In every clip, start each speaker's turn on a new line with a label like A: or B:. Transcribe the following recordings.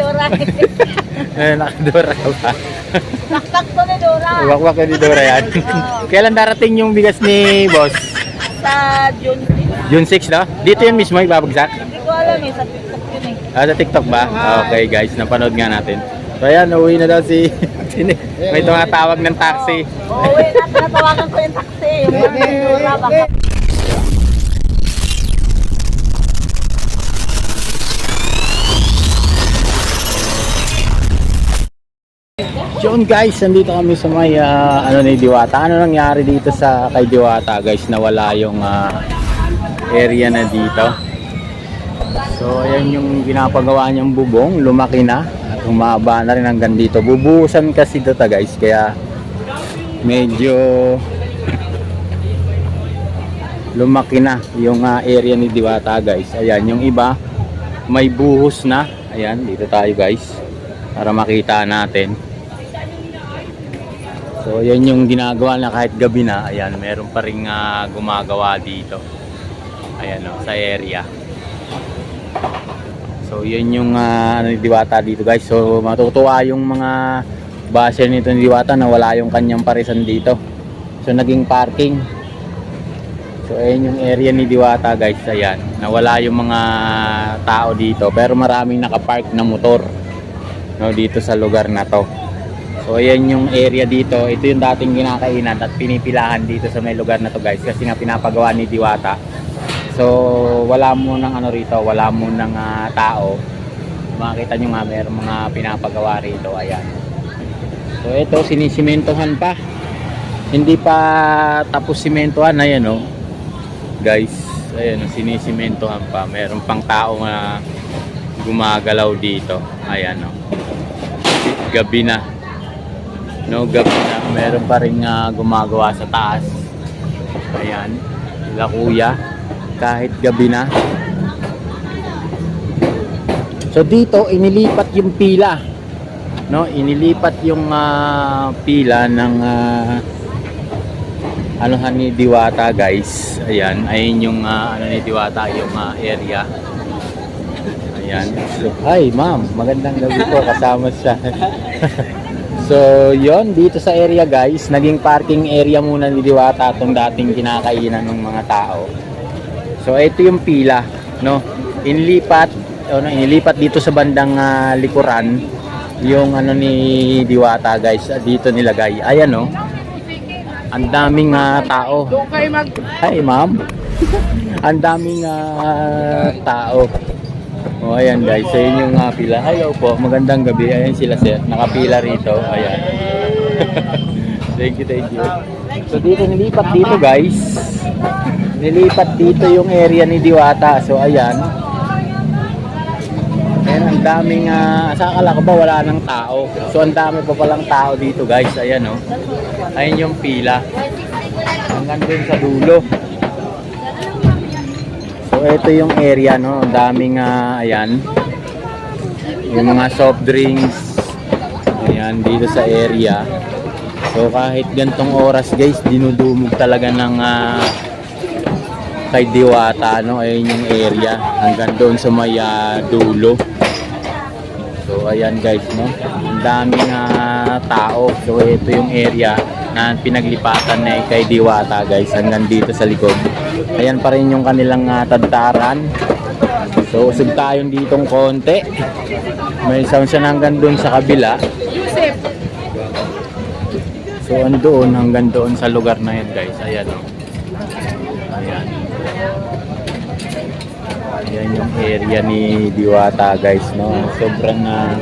A: Dora.
B: Eh, nakadura ka ba?
A: Taktak to ni Dora.
B: Wakwak ni Dora yan. Kailan darating yung bigas ni boss?
A: Sa June.
B: June 6 no? Dito yun mismo ibabagsak?
A: Hindi ko alam eh. Sa TikTok yun eh.
B: Ah, sa TikTok ba? Okay guys, napanood nga natin. So ayan, uwi na daw si... sini- May tumatawag ng taxi.
A: Oo, eh. Natawagan ko yung taxi. Yung mga Dora. Baka
B: Yun guys, nandito kami sa may ah, ano ni Diwata. Ano nangyari dito sa kay Diwata guys? Nawala yung ah, area na dito. So ayan yung ginapagawa niyang bubong, lumaki na at humaba na rin hanggang dito. Bubuhusan kasi dito guys, kaya medyo lumaki na yung ah, area ni Diwata guys. Ayan, yung iba may buhos na. Ayan, dito tayo guys para makita natin. So, yan yung ginagawa na kahit gabi na. Ayan, meron pa rin ah, gumagawa dito. Ayan o, sa area. So, yan yung ah, ano, Diwata dito guys. So, matutuwa yung mga basher nito ni Diwata na wala yung kanyang parisan dito. So, naging parking. So, ayan yung area ni Diwata guys. Ayan, nawala yung mga tao dito. Pero maraming nakapark na motor no, dito sa lugar na to. So ayan yung area dito. Ito yung dating kinakainan at pinipilahan dito sa may lugar na to guys kasi nga pinapagawa ni Diwata. So wala mo nang ano rito, wala mo nang ah, tao. Makita nyo nga meron mga pinapagawa rito. Ayan. So ito sinisimentohan pa. Hindi pa tapos simentohan. Ayan o. Guys, ayan o, sinisimentohan pa. Meron pang tao na gumagalaw dito. Ayan o. Gabi na. No, gabi na. Meron pa rin ah, gumagawa sa taas. Ayan. Sila. Kahit gabi na. So dito, inilipat yung pila. No, inilipat yung ah, pila ng uh, anuhan ni Diwata guys. Ayan, ayun yung ah, ano ni Diwata yung ah, area. Ayan. So, hi ma'am, magandang gabi po kasama siya. so, yon dito sa area guys, naging parking area muna ni Diwata itong dating kinakainan ng mga tao. So, ito yung pila, no? Inilipat, ano, inilipat dito sa bandang ah, likuran yung ano ni Diwata guys, dito nilagay. Ayan no. Ang daming ah, tao. Hi ma'am. Ang daming ah, tao. O ayan guys, sa yung uh, pila. Hello po, magandang gabi. Ayan sila sir, nakapila rito. Ayan. thank you, thank you. So dito nilipat dito guys. Nilipat dito yung area ni Diwata. So ayan. Ayan, ang daming, uh, sa akala ko ba wala nang tao. So ang dami pa palang tao dito guys. Ayan o. Ayan yung pila. Hanggang dun sa dulo. So ito yung area no, ang daming ah, ayan. Yung mga soft drinks. Ayan dito sa area. So kahit gantong oras guys, dinudumog talaga ng ah, kay Diwata no, ayun yung area hanggang doon sa may ah, dulo. So ayan guys no, ang daming ah, tao. So ito yung area na pinaglipatan na kay Diwata guys hanggang dito sa likod. Ayan pa rin yung kanilang uh, tadtaran. So usog tayong ditong konti. May sound siya hanggang doon sa kabila. So andoon hanggang doon sa lugar na yan guys. Ayan o. Ayan. Ayan yung area ni Diwata guys no. Sobrang ah,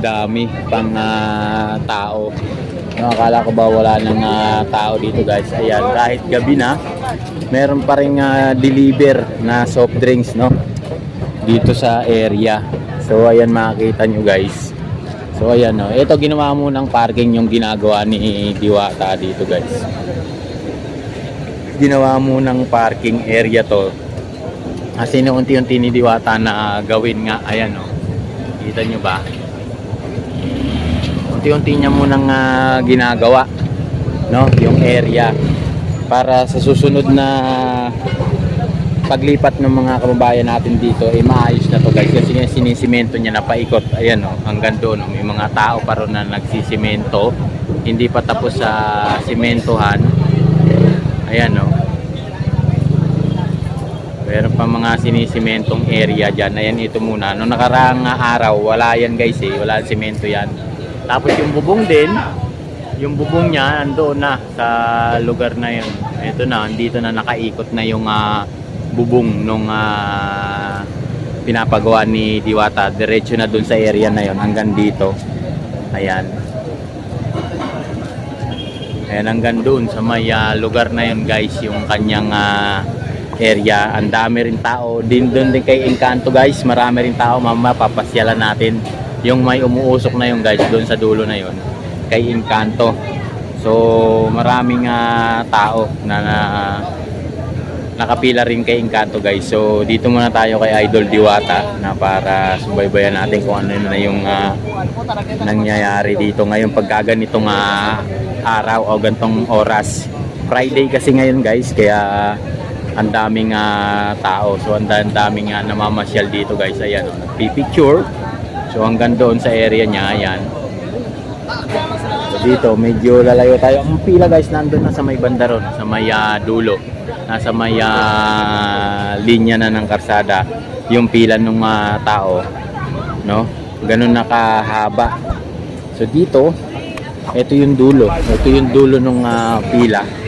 B: dami pang ah, tao. No, akala ko ba wala nang ah, tao dito guys. Ayan, kahit gabi na, meron pa rin ah, deliver na soft drinks no dito sa area. So ayan makikita nyo guys. So ayan no, ito ginawa mo ng parking yung ginagawa ni Diwata dito guys. Ginawa mo ng parking area to. Kasi unti-unti ni Diwata na gawin nga, ayan no. Kita nyo ba? unti-unti niya munang ah, ginagawa no yung area para sa susunod na paglipat ng mga kababayan natin dito ay maayos na to guys kasi nga sinisimento niya na paikot ayan oh hanggang doon oh. may mga tao pa ron na nagsisimento hindi pa tapos sa simentohan ayan oh meron pa mga sinisimentong area dyan. Ayan ito muna. Nung nakaraang araw wala yan guys eh. Wala simento yan. Tapos yung bubong din yung bubong niya andoon na sa lugar na yun. Ito na andito na nakaikot na yung ah, bubong nung ah, pinapagawa ni Diwata. Diretso na dun sa area na yon hanggang dito. Ayan. Ayan hanggang dun sa may ah, lugar na yun guys yung kanyang ah, area. Ang dami rin tao. Din dun din kay Encanto guys. Marami rin tao. Mama papasyalan natin yung may umuusok na yung guys dun sa dulo na yun. Kay Encanto so maraming ah, tao na, na nakapila rin kay Encanto guys. So dito muna tayo kay Idol Diwata na para subaybayan natin kung ano na yung ah, nangyayari dito ngayon pagka ganitong ah, araw o gantong oras. Friday kasi ngayon guys kaya ang daming ah, tao. So ang da- ang daming ah, namamasyal dito guys. Ayan, oh, nagpipicture. So hanggang doon sa area niya, ayan. So dito, medyo lalayo tayo. Ang pila guys, nandun na sa may banda ron, sa may ah, dulo. Nasa may ah, linya na ng karsada. Yung pila ng mga tao. No? Ganun nakahaba. So dito, ito yung dulo. Ito yung dulo ng ah, pila.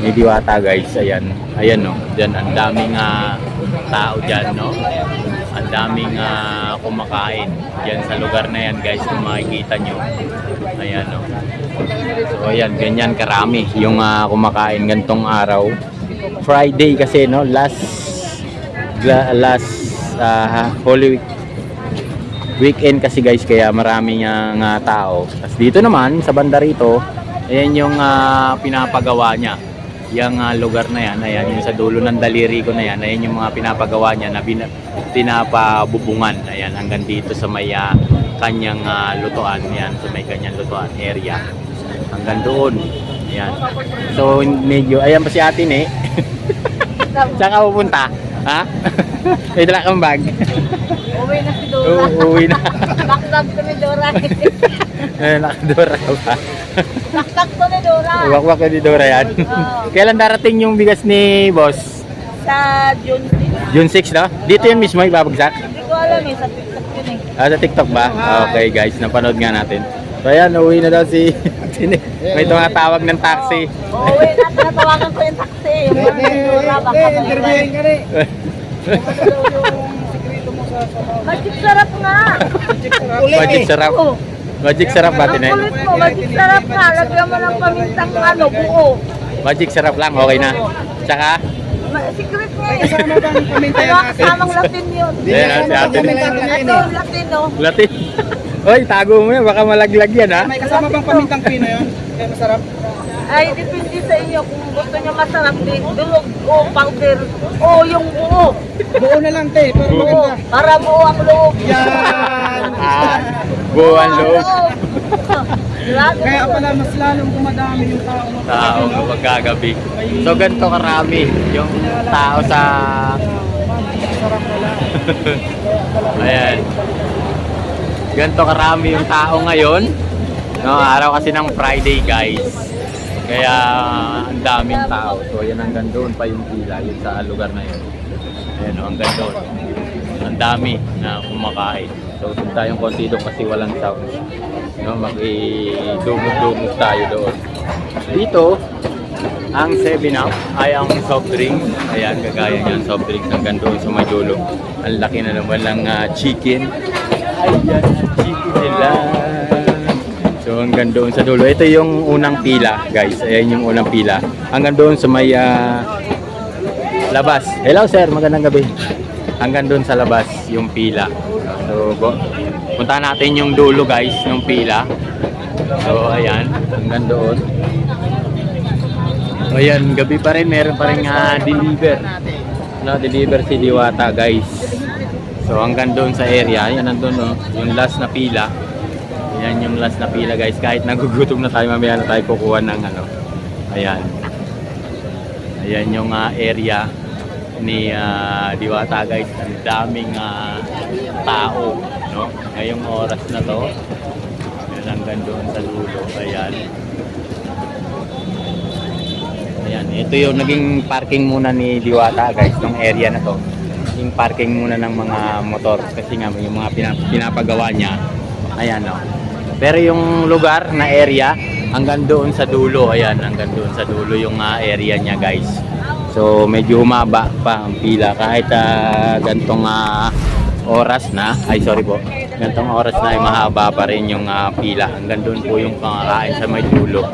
B: Ni Diwata guys. Ayan. Ayan no. Diyan, ang daming ah, tao dyan, no? Ang daming ah, kumakain dyan sa lugar na yan guys kung makikita nyo ayan no so ayan ganyan karami yung ah, kumakain gantong araw Friday kasi no last la- last ah, Holy Week weekend kasi guys kaya maraming nga tao tapos dito naman sa banda rito ayan yung ah, pinapagawa niya yung ah, lugar na yan ayan yung sa dulo ng daliri ko na yan ayan yung mga pinapagawa niya na bina, pinapabubungan. Ayan hanggang dito sa may ah, kanyang ah, lutuan. Yan sa may kanyang lutuan area. Hanggang doon. Ayan. So medyo ayan pa si atin eh saan ka pupunta ha may dala kang bag
A: Uwi na si Dora.
B: Oo, uwi na
A: Bakbak to ni Dora.
B: eh nakadora ka ba
A: Bakbak to ni Dora.
B: Wakwak ko ni Dora yan. Kailan darating yung bigas ni boss?
A: Sa June 6.
B: June 6 no? Dito yun mismo ibabagsak?
A: Hindi ko alam eh. Sa TikTok yun eh.
B: Ah, sa TikTok ba? Okay guys, napanood nga natin. So ayan, uwi na daw si Tine. May tumatawag ng taxi.
A: Oo, Uwi na. Tinatawagan ko yung taxi. Yung mga ni Dora. Baka
C: interviewin ka rin.
A: Magic sarap nga.
B: Magic sarap.
A: Oo.
B: Magic sarap ba,
A: Ang kulit mo. Magic sarap nga. Lagyan mo ng pamintang ano, buo.
B: Magic sarap lang, okay na. Tsaka,
A: Ma- Secret nga eh.
C: Kasama ba ang paminta yan
A: Ano, kasamang Latin yun.
B: Ayan, si ate.
A: Ito, Latin oh.
B: Latin. Hoy, tago mo yan, baka malaglag yan ha.
C: May kasama bang pamintang pino yun? Kaya masarap.
A: Ay, depende sa inyo kung gusto nyo masarap din. Dulog o powder o yung buo.
C: Buo na lang te, para
A: Buo.
C: maganda.
A: Para buo ang loob.
C: Yan!
B: Ah, buwan loob.
A: Lalo
C: Kaya
A: loob.
C: pala mas lalong dumadami yung tao.
B: Tao kapag kagabi. So ganito karami yung tao sa
C: Masarap na lang.
B: Ayan. Ganito karami yung tao ngayon. No, araw kasi ng Friday, guys. Kaya ang daming tao. So ayan hanggang doon pa yung pila, yun sa lugar na yun. Ayan, oh, hanggang doon. Ang dami na kumakain. So doon tayong konti doon kasi walang sound. No, mag-dumog-dumog tayo doon. Dito, ang 7-Up ay ang soft drink. Ayan, kagaya niyan, soft drink hanggang doon sa may dulo. Ang laki na naman ng ah, chicken. Ayan, ang chicken nila. So hanggang doon sa dulo. Ito yung unang pila, guys. Ayan yung unang pila. Hanggang doon sa may ah, labas. Hello sir, magandang gabi. Hanggang doon sa labas yung pila. So, go. Punta natin yung dulo guys, yung pila. So, ayan, hanggang doon. Ayan, gabi pa rin, meron pa rin ah, deliver. No, deliver si Diwata, guys. So, hanggang doon sa area, yan nandun, no, yung last na pila. Yan yung last na pila, guys. Kahit nagugutom na tayo, mamaya na tayo kukuha ng ano. Ayan. Ayan yung ah, area. ni ah, Diwata guys. Ang daming ah, tao, no? Ngayong oras na to. Yan hanggang doon sa dulo. Ayan. Ayan, ito yung naging parking muna ni Diwata guys, ng area na to. Yung parking muna ng mga motor kasi nga yung mga pinap- pinapagawa niya. Ayan no. Pero yung lugar na area hanggang doon sa dulo, ayan, hanggang doon sa dulo yung ah, area niya guys. So medyo humaba pa ang pila kahit uh, gantong ah, oras na, ay sorry po, gantong oras na ay mahaba pa rin yung ah, pila. Hanggang doon po yung pangakain sa may dulo.